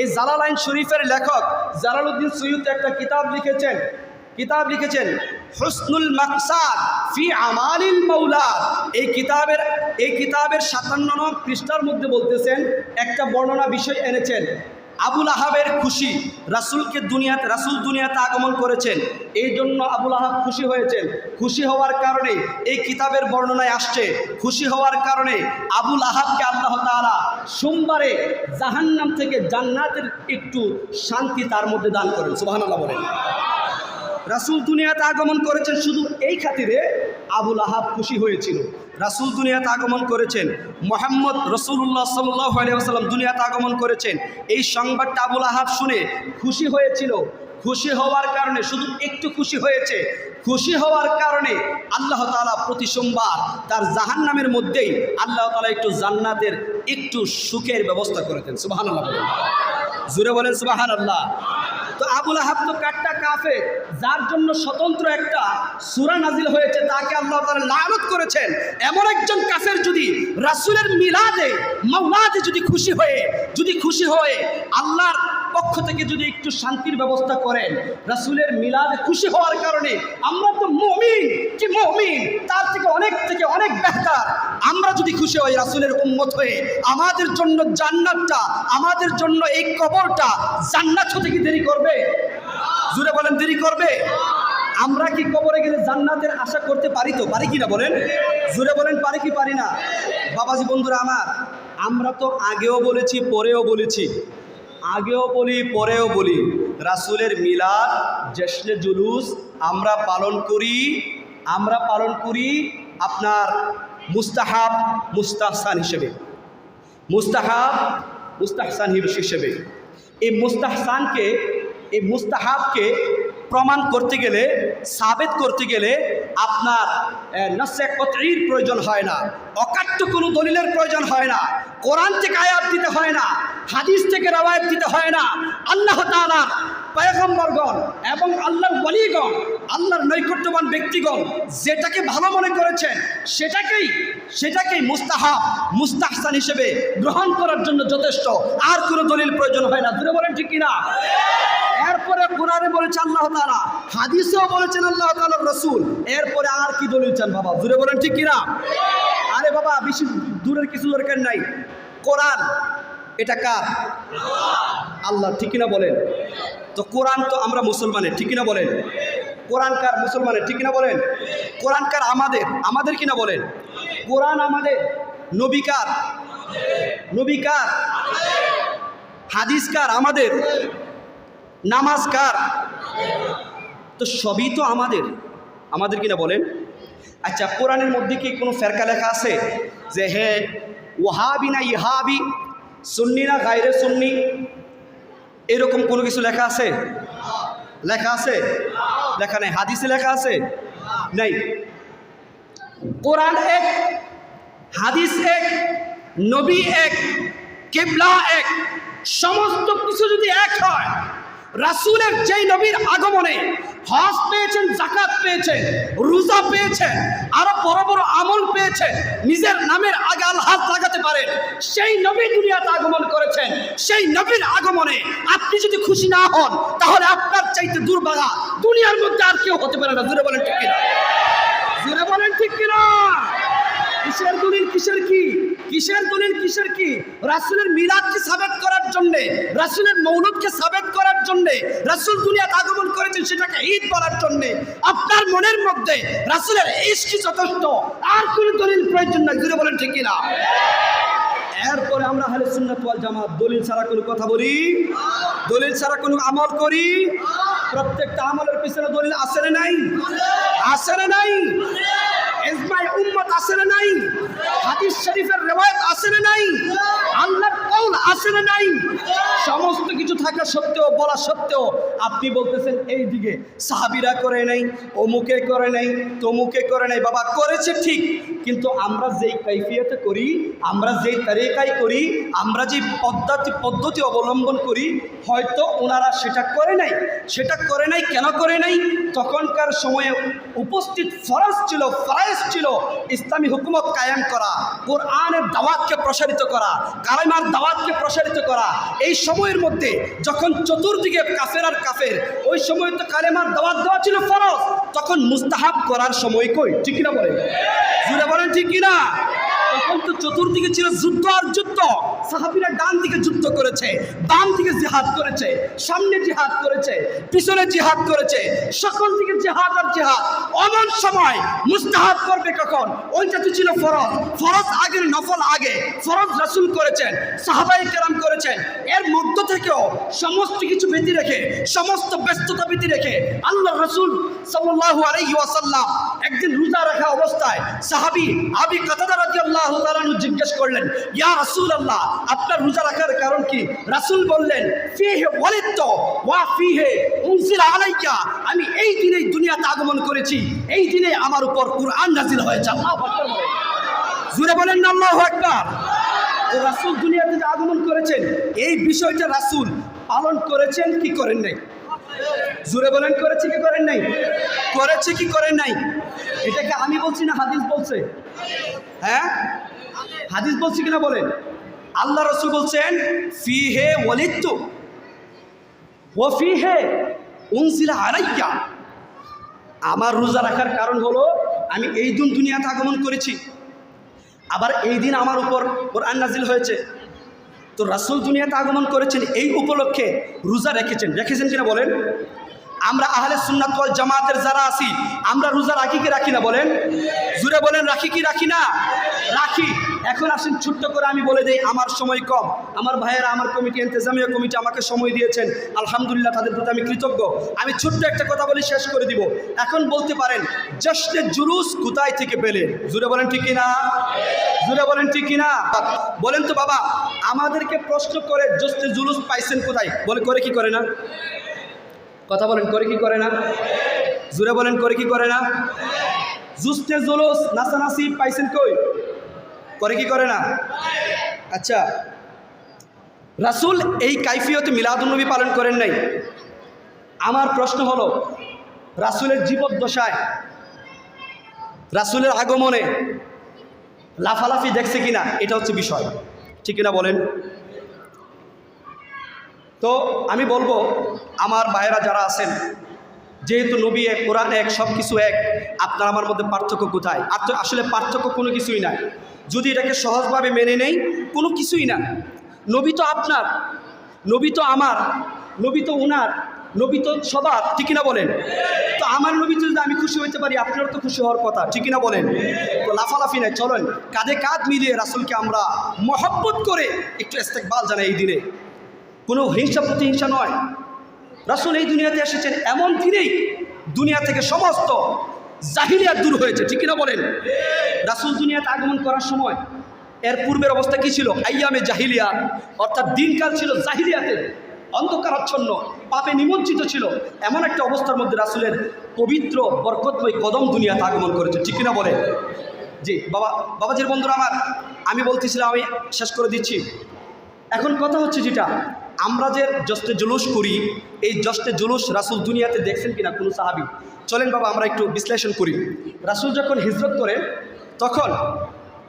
এই জালালাইন শরীফের লেখক জালালউদ্দিন সৈয়দ একটা কিতাব লিখেছেন। কিতাব লিখেছেন, হুসনুল মাকসাদ ফি আমালিল মৌলা এই কিতাবের এই কিতাবের সাতান্ন নং পৃষ্ঠার মধ্যে বলতেছেন, একটা বর্ণনা বিষয় এনেছেন, আবুল আহাবের খুশি রাসূলকে দুনিয়াতে, রাসূল দুনিয়াতে আগমন করেছেন। এই জন্য আবুল আহাব খুশি হয়েছেন। খুশি হওয়ার কারণে এই কিতাবের বর্ণনায় আসছে, খুশি হওয়ার কারণে আবুল আহাবকে আল্লাহ তাআলা সোমবারে জাহান্নাম থেকে জান্নাতের একটু শান্তি তার মধ্যে দান করেন, সুবহানাল্লাহ বলেন। রাসূল দুনিয়াতে আগমন করেছেন শুধু এই খাতিরে আবুল আহাব খুশি হয়েছিল। রাসূল দুনিয়াতে আগমন করেছেন, মোহাম্মদ রসুল্লাহ সাল্লাহ আলিয়াল্লাম দুনিয়াতে আগমন করেছেন। এই সংবাদটা আবুল আহাব শুনে খুশি হয়েছিল। খুশি হওয়ার কারণে, শুধু একটু খুশি হয়েছে, খুশি হওয়ার কারণে আল্লাহ তাআলা প্রতি সোমবার তার জাহান্নামের মধ্যেই আল্লাহ তালা একটু জান্নাতের একটু সুখের ব্যবস্থা করেছেন সুবহানাল্লাহ বলেন। জুড়ে বলেন সুবহানাল্লাহ। তো আবুল আহাব তো কাটটা কাফে যার জন্য স্বতন্ত্র একটা সুরা নাজিল হয়েছে, তাকে আল্লাহ তালা লানত করেছেন। এমন একজন কাফের যদি রাসূলের মিলাদে, মাওলাদে যদি খুশি হয়ে, যদি খুশি হয়ে আল্লাহর পক্ষ থেকে যদি একটু শান্তির ব্যবস্থা করেন, রাসূলের মিলাদে খুশি হওয়ার কারণে আমরা তো মুমিন। কি মুমিন? তার থেকে অনেক থেকে অনেক বেহতার। আমরা যদি খুশি হই রাসূলের উম্মত হয়ে, আমাদের জন্য জান্নাতটা, আমাদের জন্য এই কবরটা জান্নাত হতে কি দেরি করবে? জুড়ে বলেন, দেরি করবে? আমরা কি কবরে গেলে জান্নাতের আশা করতে পারি তো? পারি কি না বলেন? জুড়ে বলেন, পারি কি পারি না? বাবাজি বন্ধুরা আমার, আমরা তো আগেও বলেছি, পরেও বলেছি। আগেও বলি, পরেও বলি, রাসুলের মিলাদ, জশ্নে জুলুস, আমরা পালন করি, আমরা পালন করি আপনার মুস্তাহাব, মুস্তাহসান হিসেবে। মুস্তাহাব, মুস্তাহসান হিসেবে। এই মুস্তাহসানকে, এই মুস্তাহাবকে প্রমাণ করতে গেলে, সাবেত করতে গেলে আপনার নসে কতরির প্রয়োজন হয় না। অকাট্য কোনো দলিলের প্রয়োজন হয় না। কোরআন থেকে আয়াত দিতে হয় না। হাদিস থেকে রাওয়ায়াত দিতে হয় না। আল্লাহ তাআলা পয়গম্বরগণ এবং আল্লাহর ওয়ালিগণ আল্লাহর নৈকট্যবান ব্যক্তিগণ যেটাকে ভালো মনে করেছেন, সেটাকেই সেটাকেই মুস্তাহাব, মুস্তাহসান হিসেবে গ্রহণ করার জন্য যথেষ্ট। আর কোনো দলিল প্রয়োজন হয় না। দূরে বলেন ঠিক কিনা? এরপরে কোরআনে বলেছে আল্লাহ তাআলা, হাদিসেও বলেছেন আল্লাহ তাআলার রসুল। এরপরে আর কি দলিল চান বাবা? দূরে বলেন ঠিক কিনা? আরে বাবা, বেশি দূরের কিছু দরকার নাই। কোরআন, এটা কার? আল্লাহ, ঠিক কিনা বলেন? তো কোরআন তো আমরা মুসলমানের, ঠিক কিনা বলেন? কোরআন কার মুসলমানের, ঠিক কিনা বলেন? কোরআন কার আমাদের আমাদের কিনা বলেন? কোরআন আমাদের নবিকার নবিকার হাদিস কার? আমাদের। নামাজ কার? তো সবই তো আমাদের। আমাদের কিনা বলেন? আচ্ছা কোরআনের মধ্যে কি কোনো ফেরকা লেখা আছে? যে হে ওহাবি না ইহাবি, সুন্নি না গাইরে সুন্নি? এরকম কোনো কিছু লেখা আছে? লেখা আছে? লেখা নেই। হাদিসে লেখা আছে? নেই। কোরআন এক, হাদিস এক, নবী এক, কেবলা এক, সমস্ত কিছু যদি এক হয় রাসূলের যেই নবীর আগমনে হজ পেয়েছেন জাকাত পেয়েছেন, রোজা পেয়েছেন, আরও বড় বড় আমল পেয়েছেন, নিজের নামের আগে আল হাত লাগাতে পারেন, সেই নবী দুনিয়াতে আগমন করেছেন, সেই নবীর আগমনে আপনি যদি খুশি না হন, তাহলে আপনার চাইতে দুর্ভাগা দুনিয়ার মধ্যে আর কেউ হতে পারে না। জুড়ে বলেন ঠিক কিনা? জুড়ে বলেন ঠিক কিনা? কিসের দলিল, কিসের কি? কিসের দলিল, কিসের কি? রাসূলের মিলাদকে সাবেত করার জন্য, রাসূলের মৌলুদকে সাবেত করার জন্য, রাসূল দুনিয়াতে আগমন করেছেন সেটাকে ঈদ বলার জন্য। আপনার মনের মধ্যে রাসূলের ইশকি যথেষ্ট, আর কোন দলিল প্রয়োজন নাই জুড়ে বলেন ঠিক না এরপরে আমরা আহলে সুন্নাত ওয়াল জামাত দলিল ছাড়া কোনো কথা বলি? দলিল ছাড়া কোনো আমল করি? প্রত্যেকটা আমলের পিছনে দলিল আসে না নাই? আসে না নাই? ইজমাই উম্মত আছে না নাই? হাদিস শরীফের রেওয়ায়ত আছে না নাই? আল্লাহর কওল আছে না নাই? সমস্ত কিছু থাকা সত্ত্বেও, বলা সত্ত্বেও আপনি বলতেছেন, এই দিকে সাহাবিরা করে নাই, অমুকে করে নাই, তমুকে করে নাই। বাবা, করেছে ঠিক, কিন্তু আমরা যেই কৈফিয়তে করি, আমরা যেই তারিকায় করি, আমরা যে পদ্ধতি পদ্ধতি অবলম্বন করি, হয়তো ওনারা সেটা করে নাই। সেটা করে নাই, কেন করে নাই? তখনকার সময়ে উপস্থিত ফরজ ছিল ফরাইজ ছিল, ইসলামী হুকুমত কায়েম করা কোরআনের দাওয়াতকে প্রসারিত করা, কালেমার দাওয়াতকে প্রসারিত করা। এই সময়ের মধ্যে যখন চতুর্দিকে কাফের আর কাফের। ওই সময় তো কালেমার দাওয়াত দেওয়া ছিল ফরজ। তখন মুস্তাহাব করার সময় কই? ঠিক কিনা বলেন? জুড়ে বলেন ঠিক কিনা? তখন তো চতুর্দিকে ছিল যুদ্ধ আর যুদ্ধ। সাহাবিরা ডান দিকে যুদ্ধ করেছে, বাম দিকে জিহাদ করেছে, সামনে জিহাদ করেছে, পিছনে জিহাদ করেছে, সকল দিকে জিহাদ আর জিহাদ। অমন সময় মুস্তাহাব করবে কখন? ওইটা তো ছিল ফরজ। ফরজ আগের নফল আগে। ফরজ রাসূল করেছেন সাহাবাই কেরাম করেছেন। এর মধ্য থেকেও সমস্ত কিছু ভীতি রেখে, সমস্ত ব্যস্ততা ভীতি রেখে আল্লাহ রসুল রোজা রাখা অবস্থায় আবি তাআলা জিজ্ঞেস করলেন, ইয়া আপনার রোজা রাখার কারণ কি? বললেন ওয়ালিদতু ওয়া উনজিলা আলাইয়া, আমি এই দিনেই দুনিয়াতে আগমন করেছি, এই দিনে আমার উপর কুরআন নাজিল হয়েছে। আল্লাহু জুড়ে বলেন। আল্লাহু আকবার। তো রাসূল দুনিয়াতে আগমন করেছেন, এই বিষয়টা রাসূল পালন করেছেন কি করেন নাই? জুড়ে বলেন করেছে কি করেন নাই? করেছে কি করেন নাই? এটাকে আমি বলছি না হাদিস বলছে? হ্যাঁ? হাদিস বলছি কিনা বলেন? আল্লাহ রসুল বলছেন ফি হে ওয়ালিত্য ও ফি হে উনসিলা আরাইয়া আমার রোজা রাখার কারণ হলো আমি এই দিন দুনিয়াতে আগমন করেছি। আবার এই দিন আমার উপর ওর নাজিল হয়েছে। তো রাসূল দুনিয়াতে আগমন করেছেন, এই উপলক্ষে রোজা রেখেছেন। রেখেছেন কিনা বলেন? আমরা আহলে সুন্নাত জামাতের যারা আছি, আমরা রোজা রাখি কি রাখি না বলেন? জুড়ে বলেন, রাখি কি রাখি না? রাখি। এখন আসেন ছোট্ট করে আমি বলে দেই, আমার সময় কম। আমার ভাইয়েরা, আমার কমিটি, ইন্তেজামিয়া কমিটি আমাকে সময় দিয়েছেন। আলহামদুলিল্লাহ, তাদের প্রতি আমি কৃতজ্ঞ। আমি ছোট্ট একটা কথা বলি, শেষ করে দিব। এখন বলতে পারেন, জশ্নে জুলুস কোথায় থেকে পেলে জুড়ে বলেন ঠিক না জুড়ে বলেন ঠিক না বলেন তো বাবা, আমাদেরকে প্রশ্ন করে জশ্নে জুলুস পাইছেন কোথায়? বলে করে কি করে না? কথা বলেন, করে কি করে না? জুড়ে বলেন, করে কি করে না? জুস্তে জুলুস নাসানাসি পাইছেন কই? করে কি করে না? আচ্ছা রাসূল এই কাইফিয়তে মিলাদুন্নবী পালন করেন নাই। আমার প্রশ্ন হলো, রাসূলের জীবদ্দশায়, রাসূলের আগমনে লাফালাফি দেখছে কিনা, এটা হচ্ছে বিষয়। ঠিক কিনা বলেন? তো আমি বলব, আমার ভাইয়েরা যারা আছেন, যেহেতু নবী এক, কোরআন এক সব কিছু এক, আপনার আমার মধ্যে পার্থক্য কোথায়? আর তো আসলে পার্থক্য কোনো কিছুই না যদি এটাকে সহজভাবে মেনে নেই, কোনো কিছুই না। নবী তো আপনার, নবী তো আমার, নবী তো উনার। নবী তো সবার ঠিক না বলেন? তো আমার নবী তো যদি আমি খুশি হইতে পারি, আপনারও তো খুশি হওয়ার কথা, ঠিক না বলেন? তো লাফালাফি নাই, চলেন। কাঁধে কাঁধ মিলিয়ে রাসুলকে আমরা মহব্বত করে একটু ইস্তেকবাল জানাই এই দিনে। কোনো হিংসা প্রতিহিংসা নয়। রাসুল এই দুনিয়াতে এসেছেন এমন দিনেই দুনিয়া থেকে সমস্ত জাহিলিয়াত দূর হয়েছে, ঠিক কিনা বলেন? রাসুল দুনিয়াতে আগমন করার সময় এর পূর্বের অবস্থা কি ছিল? আইয়ামে জাহিলিয়া অর্থাৎ দিনকাল ছিল জাহিলিয়াতে অন্ধকারাচ্ছন্ন। পাপে নিমজ্জিত ছিল। এমন একটা অবস্থার মধ্যে রাসুলের পবিত্র, বরকতময় কদম দুনিয়াতে আগমন করেছে। ঠিক কিনা বলেন জি, বাবা, বাবাজির বন্ধুরা আমার, আমি বলতেছিলাম, আমি শেষ করে দিচ্ছি। এখন কথা হচ্ছে যেটা, আমরা যে জস্তে জুলুস করি, এই জস্তে জুলুস রাসুল দুনিয়াতে দেখছেন কিনা কোনো সাহাবি? চলেন বাবা, আমরা একটু বিশ্লেষণ করি। রাসুল যখন হিজরত করে, তখন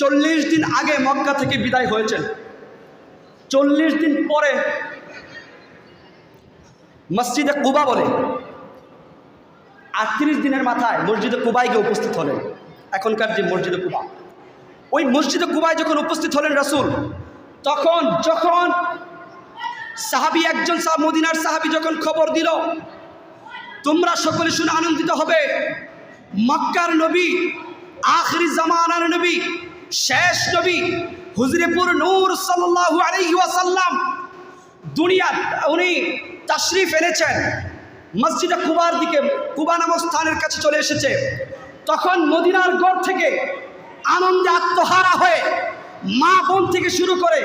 চল্লিশ দিন আগে মক্কা থেকে বিদায় হয়েছেন। চল্লিশ দিন পরে মসজিদে কুবা বলে। আটত্রিশ দিনের মাথায় মসজিদে কুবায় গিয়ে উপস্থিত হলেন। এখনকার যে মসজিদে কুবা। ওই মসজিদে কুবায় যখন উপস্থিত হলেন রাসুল, তখন যখন সাহাবি একজন মদিনার সাহাবি যখন খবর দিল, তোমরা সকলে শুনে আনন্দিত হবে, মক্কার নবী, আখরি জামানার নবী, শেষ নবী, হুজরেপুর নূর সাল্লাল্লাহু আলাইহি ওয়াসাল্লাম দুনিয়া উনি তাশরিফ এনেছেন। মসজিদে কুবার দিকে, কুবা নামক স্থানের কাছে চলে এসেছে। তখন মদিনার গড় থেকে আনন্দে আত্মহারা হয়ে মা বোন থেকে শুরু করে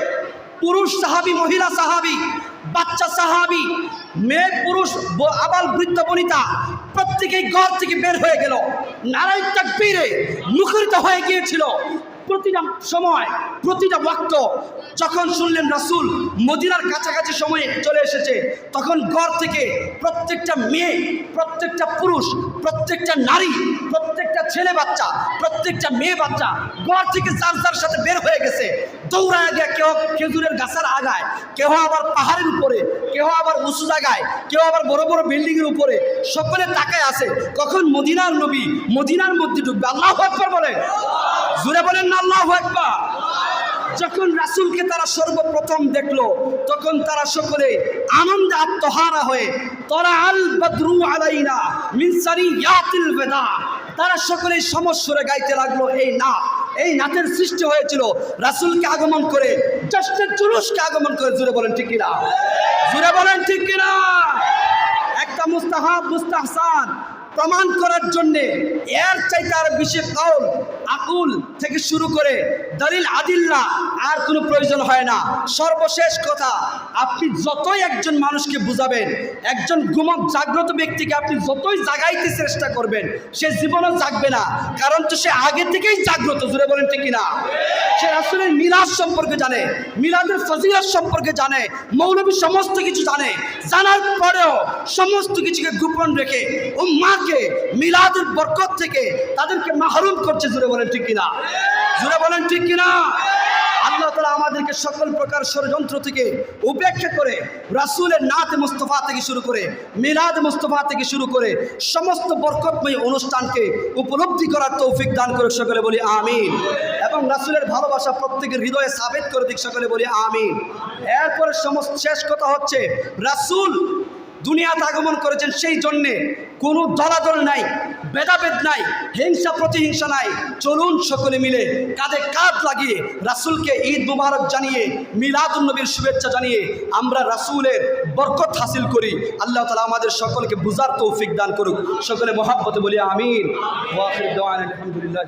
পুরুষ সাহাবি, মহিলা সাহাবি, বাচ্চা সাহাবি, মেয়ে, পুরুষ আবাল বৃদ্ধ, বনিতা প্রত্যেকেই ঘর থেকে বের হয়ে গেল। নারায় তাকবীরে মুখরিত হয়ে গিয়েছিল। প্রতিটা সময়, প্রতিটা ওয়াক্ত যখন শুনলেন রাসূল মদিনার কাছাকাছি সময়ে চলে এসেছে, তখন ঘর থেকে প্রত্যেকটা মেয়ে, প্রত্যেকটা পুরুষ, প্রত্যেকটা নারী, প্রত্যেকটা ছেলে বাচ্চা, প্রত্যেকটা মেয়ে বাচ্চা ঘর থেকে যার যার সাথে বের হয়ে গেছে, দৌড়ায় গিয়ে কেউ খেজুরের গাছের আগায়, কেউ আবার পাহাড়ের উপরে, কেউ আবার উঁচু জায়গায়, কেউ আবার বড় বড় বিল্ডিং এর উপরে, সকলে তাকায় আছে, কখন মদিনার নবী মদিনার মধ্যে ঢুকবে? আল্লাহ বলে জুড়ে বলেন না, আল্লাহ একবার যখন রাসূলকে তারা সর্বপ্রথম দেখল, তখন তারা সকলে আনন্দে আত্মহারা হয়ে, তরা আল বদরু আলাইনা মিন সারিয়াতিল বেদা তারা সকলে সমস্বরে গাইতে লাগল, এই নাচ এই নাচের সৃষ্টি হয়েছিল। রাসুলকে আগমন করে জশ্নের জুলুসকে আগমন করে জুড়ে বলেন, ঠিক কিনা? জুড়ে বলেন, ঠিক কিনা? একটা মুস্তাহাব, মুস্তাহসান প্রমাণ করার জন্যে, এর চাইতে আর বেশি কাউল আকুল থেকে শুরু করে দলিল আদিল্লা আর কোনো প্রয়োজন হয় না। সর্বশেষ কথা, আপনি যতই একজন মানুষকে বুঝাবেন, একজন ঘুমক জাগ্রত ব্যক্তিকে আপনি যতই জাগাইতে চেষ্টা করবেন, সে জীবনও জাগবে না। কারণ তো সে আগে থেকেই জাগ্রত জুড়ে বলেন ঠিক কিনা? সে আসলে মিলাদ সম্পর্কে জানে মিলাদের ফজিলত সম্পর্কে জানে, মৌলবী সমস্ত কিছু জানে। জানার পরেও সমস্ত কিছুকে গোপন রেখে ও মাকে মিলাদের বরকত থেকে তাদেরকে মাহরুম করছে জুড়ে বলেন ঠিক কিনা? জুড়ে বলেন ঠিক কিনা? আল্লাহ তালা আমাদেরকে সকল প্রকার ষড়যন্ত্র থেকে উপেক্ষা করে রাসূলের নাতে মুস্তফা থেকে শুরু করে মিলাদ মুস্তফা থেকে শুরু করে সমস্ত বরকতময় অনুষ্ঠানকে উপলব্ধি করার তৌফিক দান করে সকলে বলি আমিন। এবং রাসুলের ভালোবাসা প্রত্যেকের হৃদয়ে সাবেত করে দিক সকলে বলি আমিন। এরপরে সমস্ত শেষ কথা হচ্ছে, রাসূল দুনিয়াতে আগমন করেছেন সেই জন্যে কোনো দলাদল নাই। ভেদাভেদ নাই, হিংসা প্রতিহিংসা নাই। চলুন সকলে মিলে কাঁধে কাঁধ লাগিয়ে রাসুলকে ঈদ মুবারক জানিয়ে মিলাদ নবীর শুভেচ্ছা জানিয়ে আমরা রাসুলের বরকত হাসিল করি। আল্লাহ তালা আমাদের সকলকে বুঝার তৌফিক দান করুক। সকলে মহাব্বত বলি, আমিন। আলহামদুলিল্লাহ